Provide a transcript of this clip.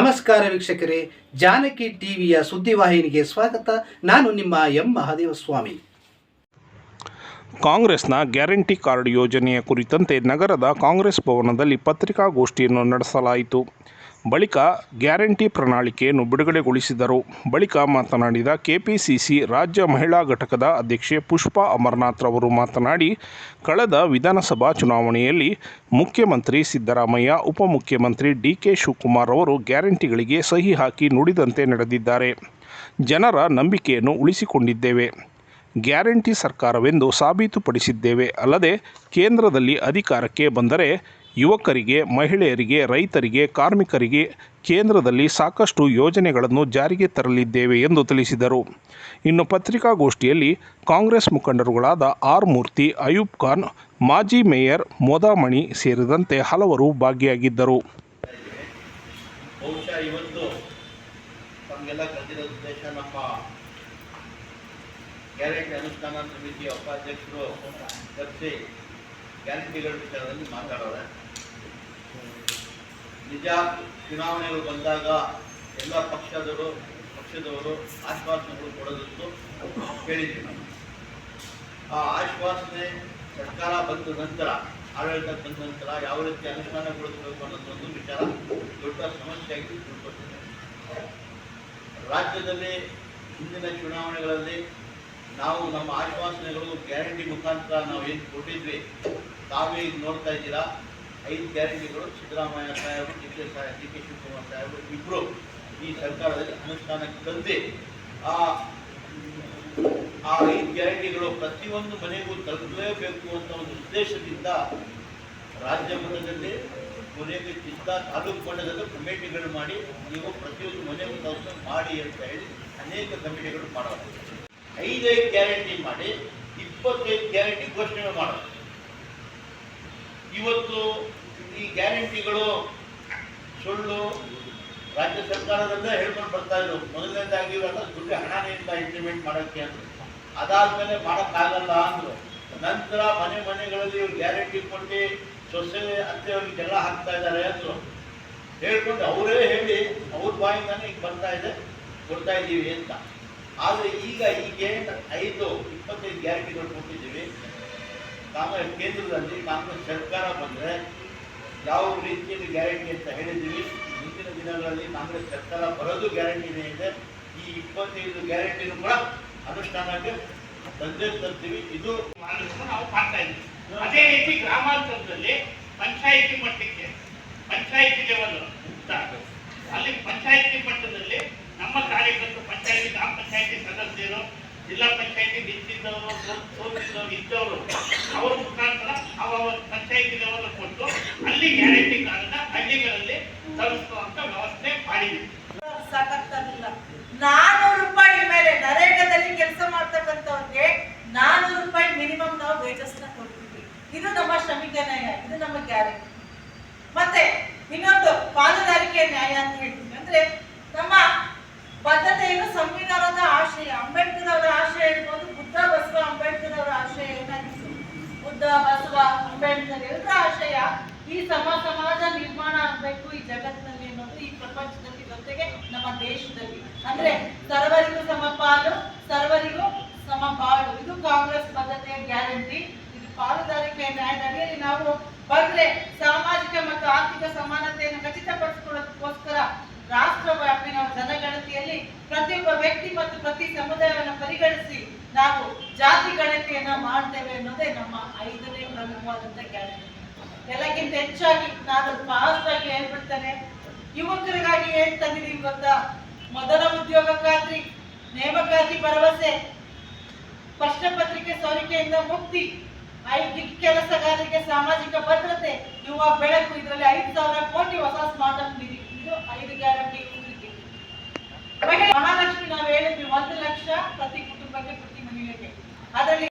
ನಮಸ್ಕಾರ ವೀಕ್ಷಕರೇ, ಜಾನಕಿ ಟಿವಿಯ ಸುದ್ದಿವಾಹಿನಿಗೆ ಸ್ವಾಗತ. ನಾನು ನಿಮ್ಮ ಎಂ. ಮಹಾದೇವ ಸ್ವಾಮಿ ಕಾಂಗ್ರೆಸ್ನ ಗ್ಯಾರಂಟಿ ಕಾರ್ಡ್ ಯೋಜನೆಯ ಕುರಿತಂತೆ ನಗರದ ಕಾಂಗ್ರೆಸ್ ಭವನದಲ್ಲಿ ಪತ್ರಿಕಾಗೋಷ್ಠಿಯನ್ನು ನಡೆಸಲಾಯಿತು. ಬಳಿಕ ಗ್ಯಾರಂಟಿ ಪ್ರಣಾಳಿಕೆಯನ್ನು ಬಿಡುಗಡೆಗೊಳಿಸಿದರು. ಬಳಿಕ ಮಾತನಾಡಿದ ಕೆಪಿಸಿಸಿ ರಾಜ್ಯ ಮಹಿಳಾ ಘಟಕದ ಅಧ್ಯಕ್ಷೆ ಪುಷ್ಪಾ ಅಮರನಾಥ್ ರವರು ಮಾತನಾಡಿ, ಕಳೆದ ವಿಧಾನಸಭಾ ಚುನಾವಣೆಯಲ್ಲಿ ಮುಖ್ಯಮಂತ್ರಿ ಸಿದ್ದರಾಮಯ್ಯ, ಉಪಮುಖ್ಯಮಂತ್ರಿ ಡಿ ಕೆ ಶಿವಕುಮಾರ್ ಅವರು ಗ್ಯಾರಂಟಿಗಳಿಗೆ ಸಹಿ ಹಾಕಿ ನುಡಿದಂತೆ ನಡೆದಿದ್ದಾರೆ. ಜನರ ನಂಬಿಕೆಯನ್ನು ಉಳಿಸಿಕೊಂಡಿದ್ದೇವೆ. ಗ್ಯಾರಂಟಿ ಸರ್ಕಾರವೆಂದು ಸಾಬೀತುಪಡಿಸಿದ್ದೇವೆ. ಅಲ್ಲದೆ ಕೇಂದ್ರದಲ್ಲಿ ಅಧಿಕಾರಕ್ಕೆ ಬಂದರೆ ಯುವಕರಿಗೆ, ಮಹಿಳೆಯರಿಗೆ, ರೈತರಿಗೆ, ಕಾರ್ಮಿಕರಿಗೆ ಕೇಂದ್ರದಲ್ಲಿ ಸಾಕಷ್ಟು ಯೋಜನೆಗಳನ್ನು ಜಾರಿಗೆ ತರಲಿದ್ದೇವೆ ಎಂದು ತಿಳಿಸಿದರು. ಇನ್ನು ಪತ್ರಿಕಾಗೋಷ್ಠಿಯಲ್ಲಿ ಕಾಂಗ್ರೆಸ್ ಮುಖಂಡರುಗಳಾದ ಆರ್ ಮೂರ್ತಿ ಅಯೂಬ್ ಖಾನ್, ಮಾಜಿ ಮೇಯರ್ ಮೋದಾಮಣಿ ಸೇರಿದಂತೆ ಹಲವರು ಭಾಗಿಯಾಗಿದ್ದರು. ಗ್ಯಾರಂಟಿ ಅನುಷ್ಠಾನ ಸಮಿತಿಯ ಉಪಾಧ್ಯಕ್ಷರು ಗ್ಯಾರಂಟಿಗಳ ವಿಚಾರದಲ್ಲಿ ನಿಜ ಚುನಾವಣೆಗಳು ಬಂದಾಗ ಎಲ್ಲ ಪಕ್ಷದವರು ಪಕ್ಷದವರು ಆಶ್ವಾಸನೆಗಳು ಕೊಡೋದನ್ನು ಕೇಳಿದ್ವಿ ನಾವು. ಆ ಆಶ್ವಾಸನೆ ಸರ್ಕಾರ ಬಂದ ನಂತರ, ಆಡಳಿತ ಬಂದ ನಂತರ ಯಾವ ರೀತಿ ಅನುಷ್ಠಾನಗೊಳಿಸಬೇಕು ಅನ್ನೋದೊಂದು ವಿಚಾರ ದೊಡ್ಡ ಸಮಸ್ಯೆಯಾಗಿ ತಿಳ್ಕೊಟ್ಟಿದೆ ರಾಜ್ಯದಲ್ಲಿ ಹಿಂದಿನ ಚುನಾವಣೆಗಳಲ್ಲಿ ನಾವು ನಮ್ಮ ಆಶ್ವಾಸನೆಗಳು ಗ್ಯಾರಂಟಿ ಮುಖಾಂತರ ನಾವು ಏನು ಕೊಟ್ಟಿದ್ವಿ, ತಾವೇ ನೋಡ್ತಾ ಇದ್ದೀರಾ? ಐದು ಗ್ಯಾರಂಟಿಗಳು ಸಿದ್ದರಾಮಯ್ಯ ಸಾಹೇಬರು ಡಿ ಕೆ ಸಾಹೇಬ್ ಡಿ ಕೆ ಶಿವಕುಮಾರ್ ಸಾಹೇಬರು ಇಬ್ಬರು ಈ ಸರ್ಕಾರದಲ್ಲಿ ಅನುಷ್ಠಾನಕ್ಕೆ ತಂದೆ. ಆ ಆ ಐದು ಗ್ಯಾರಂಟಿಗಳು ಪ್ರತಿಯೊಂದು ಮನೆಗೂ ತಲುಪಲೇಬೇಕು ಅಂತ ಒಂದು ಉದ್ದೇಶದಿಂದ ರಾಜ್ಯ ಮಟ್ಟದಲ್ಲಿ ಕೊನೆಗೆ ಚಿತ್ತ ತಾಲೂಕು ಮಟ್ಟದಲ್ಲೂ ಕಮಿಟಿಗಳು ಮಾಡಿ, ನೀವು ಪ್ರತಿಯೊಂದು ಮನೆಗೂ ತಲುಪ ಮಾಡಿ ಅಂತ ಹೇಳಿ ಅನೇಕ ಕಮಿಟಿಗಳು ಮಾಡೋದು ಐದೈದು ಗ್ಯಾರಂಟಿ ಮಾಡಿ, ಇಪ್ಪತ್ತೈದು ಗ್ಯಾರಂಟಿ ಘೋಷಣೆ ಮಾಡೋದು ಇವತ್ತು ಈ ಗ್ಯಾರಂಟಿಗಳು, ಸುಳ್ಳು ರಾಜ್ಯ ಸರ್ಕಾರದಿಂದ ಹೇಳ್ಕೊಂಡು ಬರ್ತಾ ಇದ್ರು. ಮೊದಲನೇದಾಗಿ ದುಡ್ಡು ಇಲ್ಲ ಇಂಪ್ಲಿಮೆಂಟ್ ಮಾಡೋಕ್ಕೆ ಅಂದ್ರು. ಅದಾದ್ಮೇಲೆ ಮಾಡೋಕ್ಕಾಗಲ್ಲ ಅಂದರು. ನಂತರ ಮನೆ ಮನೆಗಳಲ್ಲಿ ಇವ್ರು ಗ್ಯಾರಂಟಿ ಕೊಟ್ಟು ಸೊಸೆ ಅತ್ತೆಯವ್ರಿಗೆ ಜಗಳ ಹಾಕ್ತಾ ಇದ್ದಾರೆ ಅಂದ್ರು. ಹೇಳ್ಕೊಂಡು ಅವರೇ ಹೇಳಿ, ಅವ್ರ ಬಾಯಿಂದಾನೆ ಈಗ ಬರ್ತಾ ಇದೆ, ಕೊಡ್ತಾ ಇದ್ದೀವಿ ಅಂತ. ಆದರೆ ಈಗ ಈಗೇನು ಐದು, ಇಪ್ಪತ್ತೈದು ಗ್ಯಾರಂಟಿಗಳು ಕೊಟ್ಟಿದ್ದೀವಿ. ಕಾಂಗ್ರೆಸ್ ಕೇಂದ್ರದಲ್ಲಿ ಕಾಂಗ್ರೆಸ್ ಸರ್ಕಾರ ಬಂದರೆ ಯಾವ ರೀತಿಯಲ್ಲಿ ಗ್ಯಾರಂಟಿ ಅಂತ ಹೇಳಿದ್ದೀವಿ. ಮುಂದಿನ ದಿನಗಳಲ್ಲಿ ಕಾಂಗ್ರೆಸ್ ಸರ್ಕಾರ ಬರೋದು ಗ್ಯಾರಂಟಿನೇ ಇದೆ. ಈ ಇಪ್ಪತ್ತೈದು ಗ್ಯಾರಂಟಿನ ಕೂಡ ಅನುಷ್ಠಾನಕ್ಕೆ ತಂದೆ ತರ್ತೀವಿ. ಇದು ನಾವು ಕಾಣ್ತಾ ಇದ್ದೀವಿ. ಅದೇ ರೀತಿ ಗ್ರಾಮಾಂತರದಲ್ಲಿ ಪಂಚಾಯಿತಿ ಮಟ್ಟಕ್ಕೆ ಪಂಚಾಯಿತಿ ಲೆವೆಲ್ ಅಲ್ಲಿ ಪಂಚಾಯಿತಿ ಮಟ್ಟದಲ್ಲಿ ನಮ್ಮ ಕಾರ್ಯಕರ್ತರು ಪಂಚಾಯಿತಿ ಗ್ರಾಮ ಪಂಚಾಯಿತಿ ಸದಸ್ಯರು ಜಿಲ್ಲಾ ಇದ್ದವರು ಅವರ ಮುಖಾಂತರ ಅವರ ಪಂಚಾಯಿತಿ ಕೊಟ್ಟು ಅಲ್ಲಿ ಗ್ಯಾರಂಟಿ ಕಾರ್ಡ್ನ ಹಳ್ಳಿಗಳಲ್ಲಿ ತರಿಸುವಂತ ವ್ಯವಸ್ಥೆ ಮಾಡಿದೆ ಸಾಕಾಗ್ತಾರಿಲ್ಲ ನಾನೂರು ರೂಪಾಯಿ ಮೇಲೆ ನರೇಗಾದಲ್ಲಿ ಕೆಲಸ ಮಾಡ್ತಕ್ಕಂಥವ್ರಿಗೆ ನಾನೂರು ರೂಪಾಯಿ ಮಿನಿಮಮ್ ನಾವು ವೇಜಸ್ನ ಕೊಡ್ತೀವಿ ಇದು ನಮ್ಮ ಶ್ರಮಿಕ ನ್ಯಾಯ ಇದು ನಮ್ಮ ಗ್ಯಾರಂಟಿ ಮತ್ತೆ ಇನ್ನೊಂದು ಪಾಲುದಾರಿಕೆ ನ್ಯಾಯ ಅಂತ ಹೇಳ್ತೀವಿ ಅಂದ್ರೆ ನಮ್ಮ ಬದ್ಧತೆಯನ್ನು, ಸಂವಿಧಾನದ ನಾವು ಬಂದ್ರೆ ಸಾಮಾಜಿಕ ಮತ್ತು ಆರ್ಥಿಕ ಸಮಾನತೆಯನ್ನು ಖಚಿತಪಡಿಸಿಕೊಳ್ಳೋದಕ್ಕೋಸ್ಕರ ರಾಷ್ಟ್ರವ್ಯಾಪಿ ನಾವು ಜನಗಣತಿಯಲ್ಲಿ ಪ್ರತಿಯೊಬ್ಬ ವ್ಯಕ್ತಿ ಮತ್ತು ಪ್ರತಿ ಸಮುದಾಯವನ್ನು ಪರಿಗಣಿಸಿ ನಾವು ಜಾತಿ ಗಣತಿಯನ್ನ ಮಾಡ್ತೇವೆ ಅನ್ನೋದೇ ನಮ್ಮ ಐದನೇ ಪ್ರಮುಖವಾದಂತ ಗ್ಯಾರಂಟಿ ಎಲ್ಲಕ್ಕಿಂತ ಹೆಚ್ಚಾಗಿ ನಾನು ಫಾಸ್ಟ್ ಆಗಿ ಹೇಳ್ಬಿಡ್ತೇನೆ. ಯುವಕರಿಗಾಗಿ ಏನ್ ತಂದಿದೀವಿ ಗೊತ್ತಾ? ಮೊದಲ ಉದ್ಯೋಗ ಖಾತ್ರಿ ನೇಮಕಾತಿ ಭರವಸೆ ಪ್ರಶ್ನೆ ಪತ್ರಿಕೆ ಸೋರಿಕೆಯಿಂದ ಮುಕ್ತಿ ಐದು ಕೆಲಸಗಾರರಿಗೆ ಸಾಮಾಜಿಕ ಭದ್ರತೆ, ಯುವ ಬೆಳಕು, ಇದರಲ್ಲಿ ಐದು ಸಾವಿರ ಕೋಟಿ ಹೊಸ ಸ್ಮಾರ್ಟ್ ನಿಧಿ ಇದು ಐದು ಗ್ಯಾರಂಟಿ ಮಹಾಲಕ್ಷ್ಮಿ, ನಾವು ಹೇಳಿದ್ವಿ, ಒಂದು ಲಕ್ಷ ಪ್ರತಿ ಕುಟುಂಬಕ್ಕೆ ಪ್ರತಿ ಮಹಿಳೆಗೆ. ಅದರಲ್ಲಿ